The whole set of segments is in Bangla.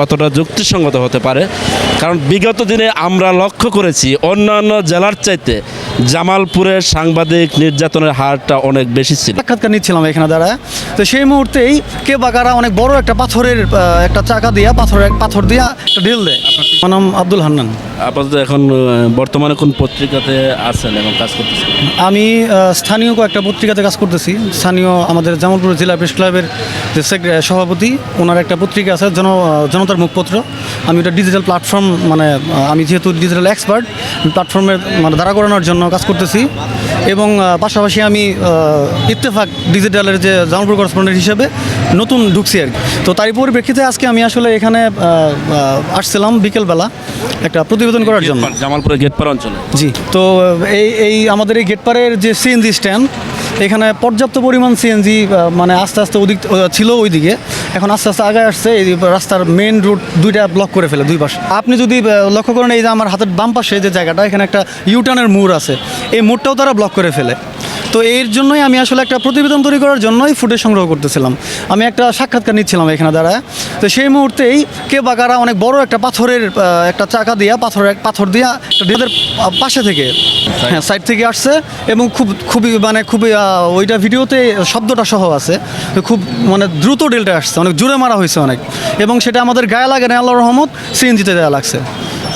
কতটা যুক্তিসঙ্গত হতে পারে? কারণ বিগত দিনে আমরা লক্ষ্য করেছি অন্যান্য জেলার চাইতে জামালপুরের সাংবাদিক নির্যাতনের হারটা অনেক বেশি ছিল। সাক্ষাৎকার নিচ্ছিলাম এখানে দাঁড়ায়। তো সেই মুহূর্তেই কে বাকারা অনেক বড় একটা পাথরের একটা চাকা দিয়া পাথরের পাথর দিয়া একটা ঢিল দেয়। আমার নাম আব্দুল হান্নান। আপাতত এখন বর্তমানে কোন পত্রিকাতে আছেন এবং কাজ করতেছেন? আমি স্থানীয় কয়েকটা পত্রিকাতে কাজ করতেছি। স্থানীয় আমাদের জামালপুর জেলা প্রেস ক্লাবের যে সভাপতি ওনার একটা পত্রিকা আছে জন জনতার মুখপত্র। আমি ওটা ডিজিটাল প্ল্যাটফর্ম মানে আমি যেহেতু ডিজিটাল এক্সপার্ট প্ল্যাটফর্মের মানে দাঁড়া করানোর জন্য কাজ করতেছি। এবং পাশাপাশি আমি ইত্তেফাক ডিজিটালের যে জামালপুর করেসপন্ডেন্ট হিসেবে নতুন ঢুকছি আর কি। তো তারই পরিপ্রেক্ষিতে আজকে আমি আসলে এখানে আসছিলাম বিকেলবেলা একটা প্রতিবেদন করার জন্য। জামালপুরের গেটপাড় অঞ্চলে। জি তো এই এই আমাদের এই গেটপাড়ের যে সিএনজি স্ট্যান্ড এখানে পর্যাপ্ত পরিমাণ সিএনজি মানে আস্তে আস্তে ওদিক ছিল ওইদিকে। এখন আস্তে আস্তে আগে আসছে, এই রাস্তার মেন রুট দুইটা ব্লক করে ফেলে, দুই পাশে। আপনি যদি লক্ষ্য করেন এই যে আমার হাতের বাম পাশে যে জায়গাটা, এখানে একটা ইউটার্নের মোড় আছে। এই মোড়টাও তারা ব্লক করে ফেলে। তো এর জন্যই আমি আসলে একটা প্রতিবেদন তৈরি করার জন্যই ফুটেজ সংগ্রহ করতেছিলাম। আমি একটা সাক্ষাৎকার নিচ্ছিলাম এখানে দাঁড়ায়। তো সেই মুহূর্তেই কে বাকারা অনেক বড় একটা পাথরের একটা চাকা দিয়া পাথরের পাথর দিয়া ঢেলের পাশে থেকে হ্যাঁ সাইড থেকে আসছে এবং খুব, খুবই মানে খুবই ওইটা ভিডিওতে শব্দটা সহ আছে। খুব মানে দ্রুত ডেলটা আসছে, অনেক জোরে মারা হয়েছে অনেক। এবং সেটা আমাদের গায়ে লাগে না আল্লাহ রহমত, সিএনজিতে দেওয়া লাগছে।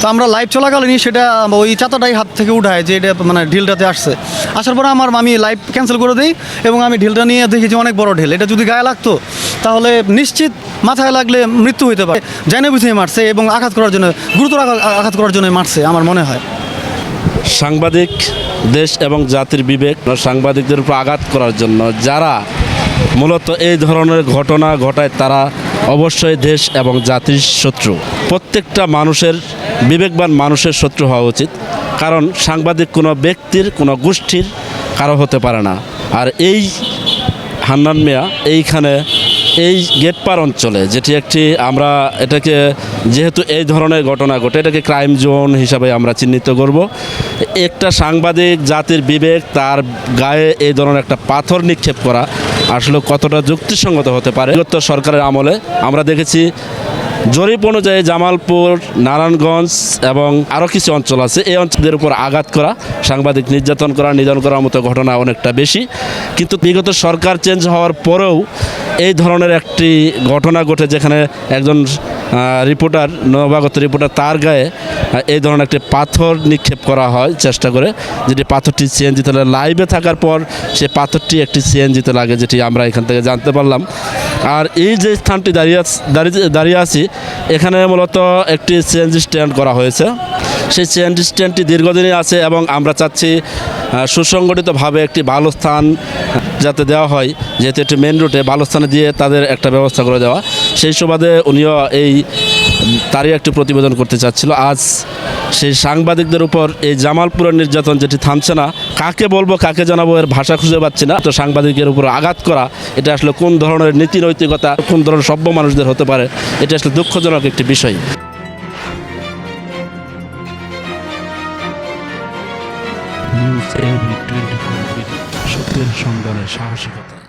তো আমরা লাইভ চলাকালীনই সেটা ওই চাতাটাই হাত থেকে উঠায় যে এটা মানে ঢিলটাতে আসছে। আসার পরে আমার আমি লাইভ ক্যান্সেল করে দিই এবং আমি ঢিলটা নিয়ে দেখি যে অনেক বড় ঢিল। এটা যদি গায়ে লাগতো, তাহলে নিশ্চিত মাথায় লাগলে মৃত্যু হইতে পারে। জানে বুঝিয়ে মারছে এবং আঘাত করার জন্য, গুরুতর আঘাত- করার জন্য মারছে আমার মনে হয়। সাংবাদিক দেশ এবং জাতির বিবেক, সাংবাদিকদের উপর আঘাত করার জন্য যারা মূলত এই ধরনের ঘটনা ঘটায়, তারা অবশ্যই দেশ এবং জাতির শত্রু। প্রত্যেকটা মানুষের বিবেকবান মানুষের শত্রু হওয়া উচিত। কারণ সাংবাদিক কোনো ব্যক্তির, কোনো গোষ্ঠীর কারও হতে পারে না। আর এই হান্নান মিয়া এইখানে, এই গেটপার অঞ্চলে যেটি একটি আমরা এটাকে যেহেতু এই ধরনের ঘটনা ঘটে, এটাকে ক্রাইম জোন হিসাবে আমরা চিহ্নিত করব। একটা সাংবাদিক জাতির বিবেক, তার গায়ে এই ধরনের একটা পাথর নিক্ষেপ করা আসলে কতটা যুক্তিসঙ্গত হতে পারে? সরকারের আমলে আমরা দেখেছি জরিপ অনুযায়ী জামালপুর, নারায়ণগঞ্জ এবং আরও কিছু অঞ্চল আছে। এই অঞ্চলের উপর আঘাত করা, সাংবাদিক নির্যাতন করা, নিধন করার মতো ঘটনা অনেকটা বেশি। কিন্তু বিগত সরকার চেঞ্জ হওয়ার পরেও এই ধরনের একটি ঘটনা ঘটে যেখানে একজন রিপোর্টার নবাগত রিপোর্টার তার গায়ে এই ধরনের একটি পাথর নিক্ষেপ করা হয় চেষ্টা করে, যেটি পাথরটি সিএনজিতে লাইভে থাকার পর সে পাথরটি একটি সিএনজিতে লাগে যেটি আমরা এখান থেকে জানতে পারলাম। আর এই যে স্থানটি দাঁড়িয়ে দাঁড়িয়ে দাঁড়িয়ে আছি, এখানে মূলত একটি সিএনজি স্ট্যান্ড করা হয়েছে। সেই সিএনজি স্ট্যান্ডটি দীর্ঘদিনই আছে এবং আমরা চাচ্ছি সুসংগঠিতভাবে একটি ভালো স্থান যাতে দেওয়া হয়, যেহেতু একটি মেন রুটে ভালো স্থানে দিয়ে তাদের একটা ব্যবস্থা করে দেওয়া। সেই সুবাদে উনিও এই তারই একটি প্রতিবেদন করতে চাচ্ছিল। আজ সেই সাংবাদিকদের উপর এই জামালপুরের নির্যাতন যেটি থামছে না, কাকে বলব, কাকে জানাব, এর ভাষা খুঁজে পাচ্ছি না। তো সাংবাদিকের উপর আঘাত করা, এটা আসলে কোন ধরনের নীতি নৈতিকতা, কোন ধরনের সভ্য মানুষদের হতে পারে, এটা আসলে দুঃখজনক একটি বিষয়। সত্যের সন্ধানে সাহসিকতা।